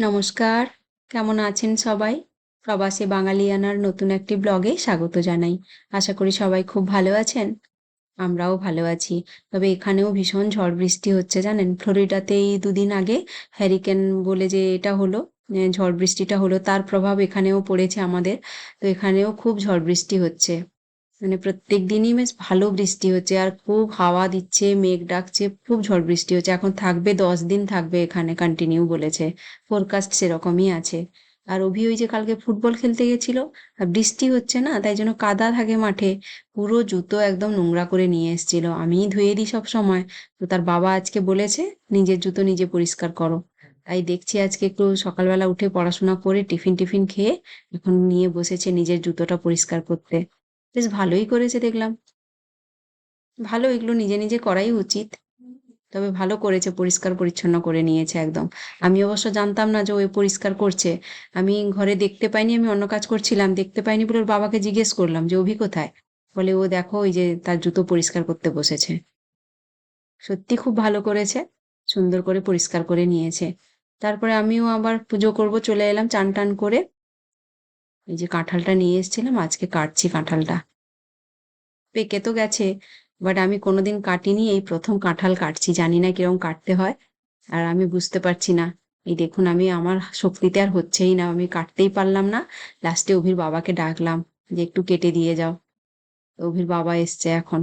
নমস্কার। কেমন আছেন সবাই? প্রবাসী বাঙালিয়ানার নতুন একটি ব্লগে স্বাগত জানাই। আশা করি সবাই খুব ভালো আছেন। আমরাও ভালো আছি। তবে এখানেও ভীষণ ঝড় বৃষ্টি হচ্ছে জানেন? ফ্লোরিডাতে এই দুদিন আগে হ্যারিকেন বলে যে এটা হলো ঝড় বৃষ্টিটা হলো, তার প্রভাব এখানেও পড়েছে আমাদের। তো এখানেও খুব ঝড় বৃষ্টি হচ্ছে। মানে প্রত্যেক দিনই বেশ ভালো বৃষ্টি হচ্ছে। আর খুব হাওয়া দিচ্ছে, মেঘ ডাকছে, খুব ঝড় বৃষ্টি হচ্ছে। এখন থাকবে, দশ দিন থাকবে এখানে কন্টিনিউ বলেছে। ফোরকাস্ট সেরকমই আছে। আর অভি, ওই যে কালকে ফুটবল খেলতে গেছিল, আর বৃষ্টি হচ্ছে না, তাই জন্য কাদা থাকে মাঠে। পুরো জুতো একদম নোংরা করে নিয়ে এসেছিল। আমিই ধুয়ে দিই সব সময়। তো তার বাবা আজকে বলেছে, নিজের জুতো নিজে পরিষ্কার করো। তাই দেখছি আজকে একটু সকালবেলা উঠে পড়াশোনা করে টিফিন টিফিন খেয়ে এখন নিয়ে বসেছে নিজের জুতোটা পরিষ্কার করতে। বেশ ভালোই করেছে দেখলাম। ভালো, এগুলো নিজে নিজে করাই উচিত। তবে ভালো করেছে, পরিষ্কার পরিচ্ছন্ন করে নিয়েছে একদম। আমি অবশ্য জানতাম না যে ও পরিষ্কার করছে। আমি ঘরে দেখতে পাইনি, আমি অন্য কাজ করছিলাম। দেখতে পাইনি বলে ওর বাবাকে জিজ্ঞেস করলাম যে, অভি কোথায়? বলে, ও দেখো, ওই যে তার জুতো পরিষ্কার করতে বসেছে। সত্যি খুব ভালো করেছে, সুন্দর করে পরিষ্কার করে নিয়েছে। তারপরে আমিও আবার পুজো করব, চলে এলাম চান টান করে। এই যে কাঁঠালটা নিয়ে এসেছিলাম, আজকে কাটছি কাঁঠালটা। পেকে তো গেছে বাট আমি কোনোদিন কাটিনি, এই প্রথম কাঁঠাল কাটছি। জানি না কীরকম কাটতে হয়, আর আমি বুঝতে পারছি না। এই দেখুন, আমি আমার শক্তিতে আর হচ্ছেই না, আমি কাটতেই পারলাম না। লাস্টে অভির বাবাকে ডাকলাম যে, একটু কেটে দিয়ে যাও। অভির বাবা এসছে এখন।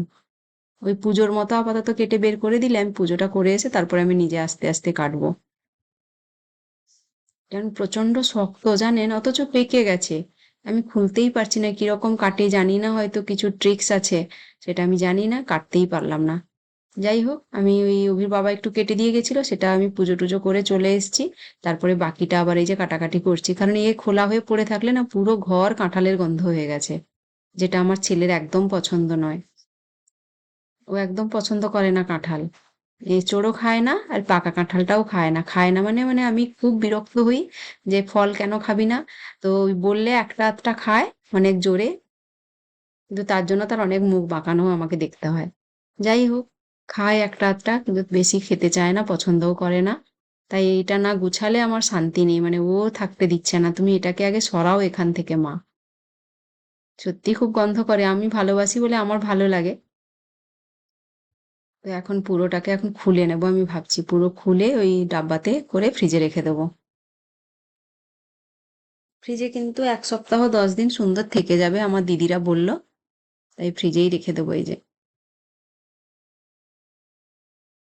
ওই পুজোর মতো আপাতত কেটে বের করে দিলে, আমি পুজোটা করে এসে তারপরে আমি নিজে আস্তে আস্তে কাটবো। কারণ প্রচণ্ড শক্ত, জানেন? অথচ পেকে গেছে। আমি খুলতেই পারছি না, কীরকম কাটে জানি না হয়তো কিছু ট্রিক্স আছে। সেটা আমি জানি না, কাটতেই পারলাম না। যাই হোক, আমি ওই অভির বাবা একটু কেটে দিয়ে গেছিল, সেটা আমি পুজো টুজো করে চলে এসেছি। তারপরে বাকিটা আবার এই যে কাটাকাটি করছি, কারণ এ খোলা হয়ে পড়ে থাকলে না পুরো ঘর কাঁঠালের গন্ধ হয়ে গেছে, যেটা আমার ছেলের একদম পছন্দ নয়। ও একদম পছন্দ করে না কাঁঠাল। এঁচোড়ও খায় না আর পাকা কাঁঠালটাও খায় না। খায় না মানে মানে আমি খুব বিরক্ত হই যে ফল কেন খাবি না। তো বললে একটা আধটা খায় অনেক জোরে। কিন্তু তার জন্য তার অনেক মুখ বাঁকানো আমাকে দেখতে হয়। যাই হোক, খায় একটা আধটা কিন্তু বেশি খেতে চায় না, পছন্দও করে না। তাই এইটা না গুছালে আমার শান্তি নেই। মানে ও থাকতে দিচ্ছে না। তুমি এটাকে আগে সরাও এখান থেকে, মা। সত্যি খুব গন্ধ করে। আমি ভালোবাসি বলে আমার ভালো লাগে। তো এখন পুরোটাকে এখন খুলে নেব, আমি ভাবছি পুরো খুলে ওই ডাব্বাতে করে ফ্রিজে রেখে দেবো। ফ্রিজে কিন্তু এক সপ্তাহ দশ দিন সুন্দর থেকে যাবে, আমার দিদিরা বলল, তাই ফ্রিজেই রেখে দেবো এই যে।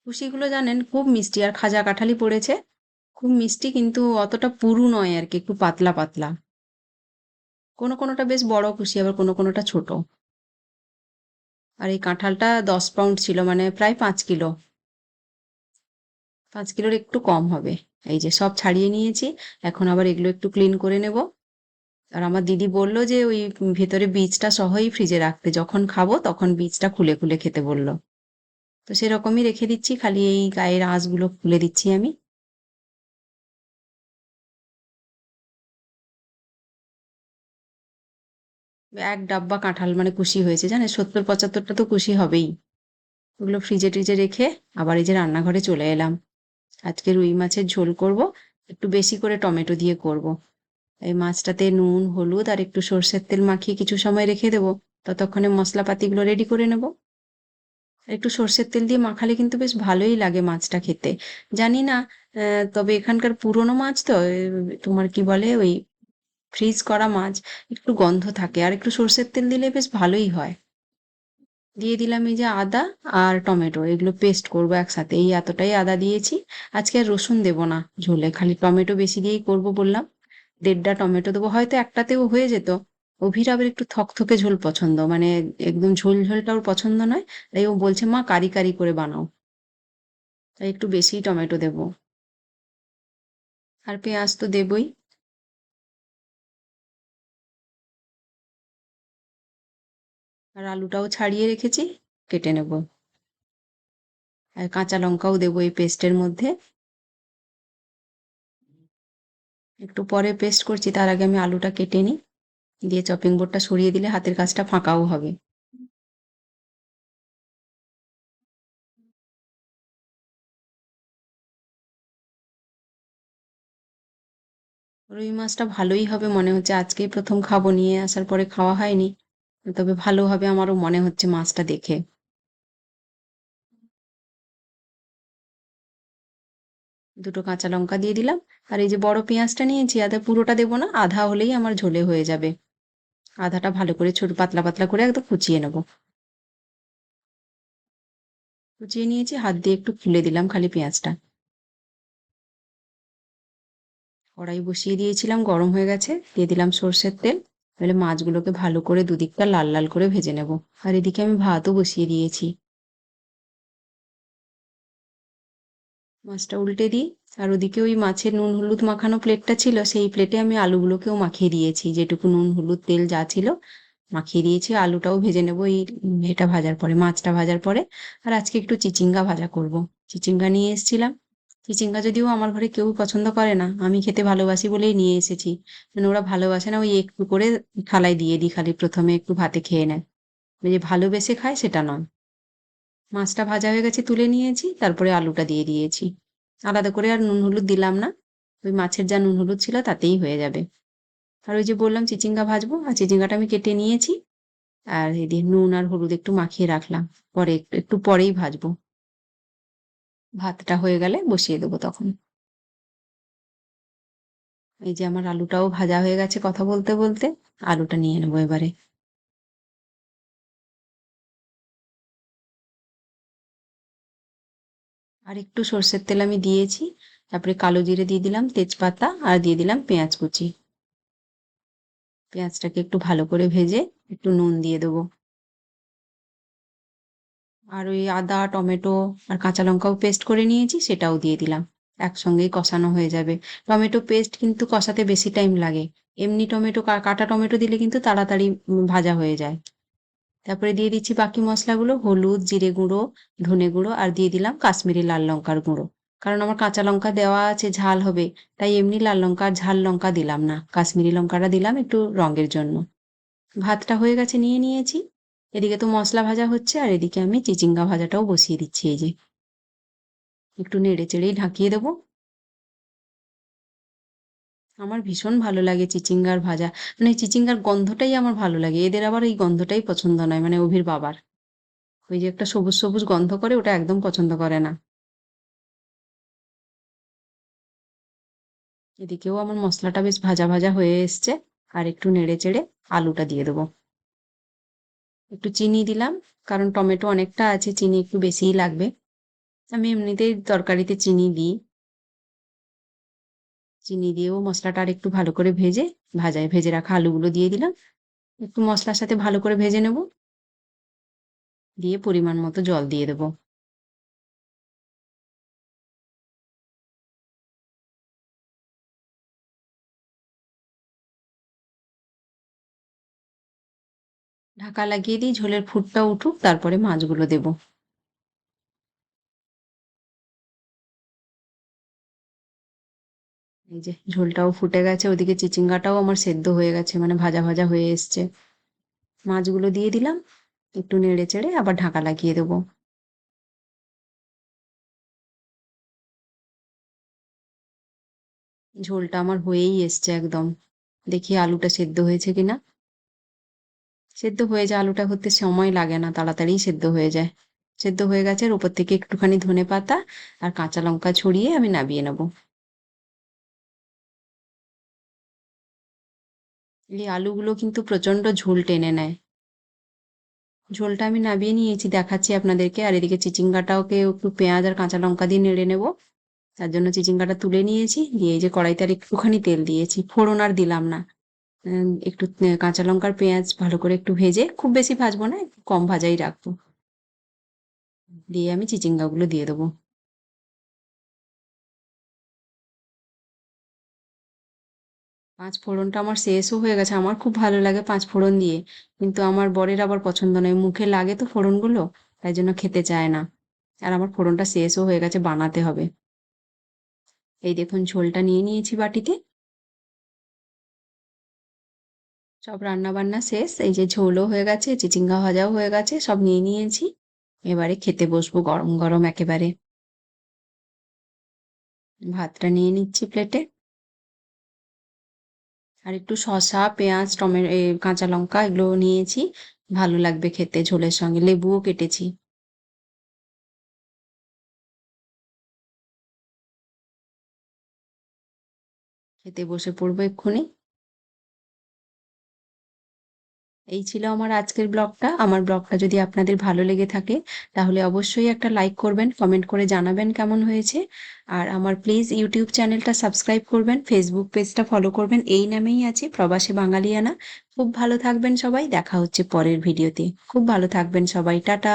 খুশিগুলো জানেন, খুব মিষ্টি, আর খাজা কাঁঠালি পড়েছে, খুব মিষ্টি কিন্তু অতটা পুরু নয় আর কি, একটু পাতলা পাতলা। কোনো কোনোটা বেশ বড় খুশি আবার কোনো কোনোটা ছোট। আর এই কাঁঠালটা দশ পাউন্ড ছিল মানে প্রায় পাঁচ কিলো। পাঁচ কিলোর একটু কম হবে। এই যে সব ছাড়িয়ে নিয়েছি, এখন আবার এগুলো একটু ক্লিন করে নেব। আর আমার দিদি বলল যে ওই ভেতরে বীজটা সহই ফ্রিজে রাখতে, যখন খাব তখন বীজটা খুলে খুলে খেতে বলল। তো সেরকমই রেখে দিচ্ছি, খালি এই গায়ের আঁশগুলো খুলে দিচ্ছি আমি। এক ডাব্বা কাঁঠাল মানে খুশি হয়েছে জানে সত্তর, পঁচাত্তরটা তো খুশি হবেই। ওগুলো ফ্রিজে ট্রিজে রেখে আবার এই যে রান্নাঘরে চলে এলাম। আজকে রুই মাছের ঝোল করব, একটু বেশি করে টমেটো দিয়ে করব। এই মাছটাতে নুন, হলুদ আর একটু সর্ষের তেল মাখিয়ে কিছু সময় রেখে দেবো। ততক্ষণে মশলাপাতিগুলো রেডি করে নেব। একটু সর্ষের তেল দিয়ে মাখালে কিন্তু বেশ ভালোই লাগে মাছটা খেতে। জানি না তবে এখানকার পুরনো মাছ তো তোমার কি বলে ওই ফ্রিজ করা মাছ, একটু গন্ধ থাকে। আর একটু সর্ষের তেল দিলে বেশ ভালোই হয়। দিয়ে দিলাম এই যে আদা আর টমেটো, এগুলো পেস্ট করব একসাথে। এই এতটাই আদা দিয়েছি। আজকে আর রসুন দেবো না ঝোলে, খালি টমেটো বেশি দিয়েই করব বললাম। দেড়টা টমেটো দেবো, হয়তো একটাতেও হয়ে যেত। অভির আবার একটু থকথকে ঝোল পছন্দ মানে একদম ঝোল ঝোলটা ওর পছন্দ নয়, তাই ও বলছে, মা, কারি কারি করে বানাও। তাই একটু বেশি টমেটো দেব। আর পেঁয়াজ তো দেবই। আর আলুটাও ছাড়িয়ে রেখেছি, কেটে নেব। আর কাঁচা লঙ্কাও দেবো এই পেস্টের মধ্যে। একটু পরে পেস্ট করছি, তার আগে আমি আলুটা কেটে নিই। দিয়ে চপিং বোর্ডটা সরিয়ে দিলে হাতের কাজটা ফাঁকাও হবে। রুই মাছটা ভালোই হবে, মনে হচ্ছে আজকেই প্রথম খাব, নিয়ে আসার পরে খাওয়া হয়নি। তবে ভালো হবে আমারও মনে হচ্ছে মাছটা দেখে। দুটো কাঁচা লঙ্কা দিয়ে দিলাম, আর এই যে বড় পেঁয়াজটা নিয়েছি, আদা পুরোটা দেবো না, আধা হলেই আমার ঝোলে হয়ে যাবে। আধাটা ভালো করে ছোট পাতলা পাতলা করে একদম কুচিয়ে নেব। কুচিয়ে নিয়েছি, হাত দিয়ে একটু খুলে দিলাম খালি পেঁয়াজটা। কড়াই বসিয়ে দিয়েছিলাম, গরম হয়ে গেছে, দিয়ে দিলাম সর্ষের তেল। তাহলে মাছগুলোকে ভালো করে দুদিকটা লাল লাল করে ভেজে নেব। আর এদিকে আমি ভাতও বসিয়ে দিয়েছি। মাছটা উল্টে দিই। আর ওদিকে ওই মাছের নুন হলুদ মাখানো প্লেটটা ছিল, সেই প্লেটে আমি আলুগুলোকেও মাখিয়ে দিয়েছি। যেটুকু নুন হলুদ তেল যা ছিল, মাখিয়ে দিয়েছি। আলুটাও ভেজে নেব এই এটা ভাজার পরে, মাছটা ভাজার পরে। আর আজকে একটু চিচিঙ্গা ভাজা করব। চিচিঙ্গা নিয়ে এসেছিলাম। চিচিঙ্গা যদিও আমার ঘরে কেউ পছন্দ করে না, আমি খেতে ভালোবাসি বলেই নিয়ে এসেছি। মানে ওরা ভালোবাসে না, ওই একটু করে থালায় দিয়ে দিই খালি প্রথমে একটু ভাতে খেয়ে নেয়। যে ভালোবেসে খায় সেটা নয়। মাছটা ভাজা হয়ে গেছে তুলে নিয়েছি, তারপরে আলুটা দিয়ে দিয়েছি। আলাদা করে আর নুন হলুদ দিলাম না, ওই মাছের যা নুন হলুদ ছিল তাতেই হয়ে যাবে। আর ওই যে বললাম চিচিঙ্গা ভাজবো, আর চিচিঙ্গাটা আমি কেটে নিয়েছি। আর এদিকে নুন আর হলুদ একটু মাখিয়ে রাখলাম, পরে একটু একটু পরেই ভাজবো। ভাতটা হয়ে গেলে বসিয়ে দেবো তখন। এই যে আমার আলুটাও ভাজা হয়ে গেছে কথা বলতে বলতে, আলুটা নিয়ে নেব এবারে। আর একটু সর্ষের তেল আমি দিয়েছি, তারপরে কালো জিরে দিয়ে দিলাম তেজপাতা আর দিয়ে দিলাম পেঁয়াজ কুচি। পেঁয়াজটাকে একটু ভালো করে ভেজে একটু নুন দিয়ে দেবো। আর ওই আদা, টমেটো আর কাঁচা লঙ্কাও পেস্ট করে নিয়েছি, সেটাও দিয়ে দিলাম। একসঙ্গেই কষানো হয়ে যাবে। টমেটো পেস্ট কিন্তু কষাতে বেশি টাইম লাগে। এমনি টমেটো কাটা টমেটো দিলে কিন্তু তাড়াতাড়ি ভাজা হয়ে যায়। তারপরে দিয়ে দিচ্ছি বাকি মশলাগুলো, হলুদ, জিরে গুঁড়ো, ধনে গুঁড়ো আর দিয়ে দিলাম কাশ্মীরি লাল লঙ্কার গুঁড়ো। কারণ আমার কাঁচা লঙ্কা দেওয়া আছে, ঝাল হবে, তাই এমনি লাল লঙ্কা আর ঝাল লঙ্কা দিলাম না। কাশ্মীরি লঙ্কাটা দিলাম একটু রঙের জন্য। ভাতটা হয়ে গেছে, নিয়ে নিয়েছি। এদিকে তো মশলা ভাজা হচ্ছে আর এদিকে আমি চিচিঙ্গা ভাজাটাও বসিয়ে দিচ্ছি, এই যে। একটু নেড়ে চেড়েই ঢাকিয়ে দেবো। আমার ভীষণ ভালো লাগে চিচিঙ্গার ভাজা। মানে চিচিঙ্গার গন্ধটাই আমার ভালো লাগে। এদের আবার এই গন্ধটাই পছন্দ নয় মানে অভির বাবার। ওই যে একটা সবুজ সবুজ গন্ধ করে, ওটা একদম পছন্দ করে না। এদিকেও আমার মশলাটা বেশ ভাজা ভাজা হয়ে এসছে। আর একটু নেড়ে চেড়ে আলুটা দিয়ে দেবো। একটু চিনি দিলাম, কারণ টমেটো অনেকটা আছে, চিনি একটু বেশিই লাগবে। আমি এমনিতেই তরকারিতে চিনি দিই। চিনি দিয়েও মশলাটা আর একটু ভালো করে ভেজে, ভাজায় ভেজে রাখা আলুগুলো দিয়ে দিলাম। একটু মশলার সাথে ভালো করে ভেজে নেব। দিয়ে পরিমাণ মতো জল দিয়ে দেবো। ঢাকা লাগিয়ে দিই, ঝোলের ফুটটা উঠুক, তারপরে মাছগুলো দেবো। এই যে ঝোলটাও ফুটে গেছে, ওদিকে চিচিঙ্গাটাও আমার সেদ্ধ হয়ে গেছে মানে ভাজা ভাজা হয়ে এসছে। মাছগুলো দিয়ে দিলাম, একটু নেড়ে চেড়ে আবার ঢাকা লাগিয়ে দেবো। ঝোলটা আমার হয়েই এসছে একদম। দেখি আলুটা সেদ্ধ হয়েছে কিনা। সেদ্ধ হয়ে যায়, আলুটা হতে সময় লাগে না, তাড়াতাড়ি সেদ্ধ হয়ে যায়। সেদ্ধ হয়ে গেছে আর ওপর থেকে একটুখানি ধনে পাতা আর কাঁচা লঙ্কা ছড়িয়ে আমি নাবিয়ে নেব। এই আলুগুলো কিন্তু প্রচণ্ড ঝোল টেনে নেয়। ঝোলটা আমি নাবিয়ে নিয়েছি, দেখাচ্ছি আপনাদেরকে। আর এদিকে চিচিঙ্গাটাওকে একটু পেঁয়াজ আর কাঁচা লঙ্কা দিয়ে নেড়ে নেব। তার জন্য চিচিঙ্গাটা তুলে নিয়েছি, দিয়ে এই যে কড়াইতে আর একটুখানি তেল দিয়েছি। ফোড়ন আর দিলাম না। একটু কাঁচা লঙ্কার পেঁয়াজ ভালো করে একটু ভেজে, খুব বেশি ভাজবো না, একটু কম ভাজাই রাখব। দিয়ে আমি চিচিঙ্গাগুলো দিয়ে দেবো। পাঁচ ফোড়নটা আমার শেষও হয়ে গেছে, আমার খুব ভালো লাগে পাঁচ ফোড়ন দিয়ে। কিন্তু আমার বরের আবার পছন্দ নয়, মুখে লাগে তো ফোড়নগুলো, তাই জন্য খেতে চায় না। আর আমার ফোড়নটা শেষও হয়ে গেছে, বানাতে হবে। এই দেখুন, ঝোলটা নিয়ে নিয়েছি বাটিতে। সব রান্না বান্না শেষ, এই যে ঝোলও হয়ে গেছে, চিচিঙ্গা ভাজাও হয়ে গেছে, সব নিয়ে নিয়েছি। এবারে খেতে বসবো গরম গরম একেবারে। ভাতটা নিয়ে নিচ্ছি প্লেটে। আর একটু শসা, পেঁয়াজ, টমেটো কাঁচা লঙ্কা এগুলো নিয়েছি। ভালো লাগবে খেতে ঝোলের সঙ্গে, লেবুও কেটেছি। খেতে বসে পড়ব এক্ষুনি। এই ছিল আমার আজকের ব্লগটা। আমার ব্লগটা যদি আপনাদের ভালো লেগে থাকে, তাহলে অবশ্যই একটা লাইক করবেন, কমেন্ট করে জানাবেন কেমন হয়েছে। আর আমার প্লিজ ইউটিউব চ্যানেলটা সাবস্ক্রাইব করবেন, ফেসবুক পেজটা ফলো করবেন, এই নামেই আছে প্রবাসী বাঙালিয়ানা। খুব ভালো থাকবেন সবাই, দেখা হচ্ছে পরের ভিডিওতে। খুব ভালো থাকবেন সবাই, টাটা।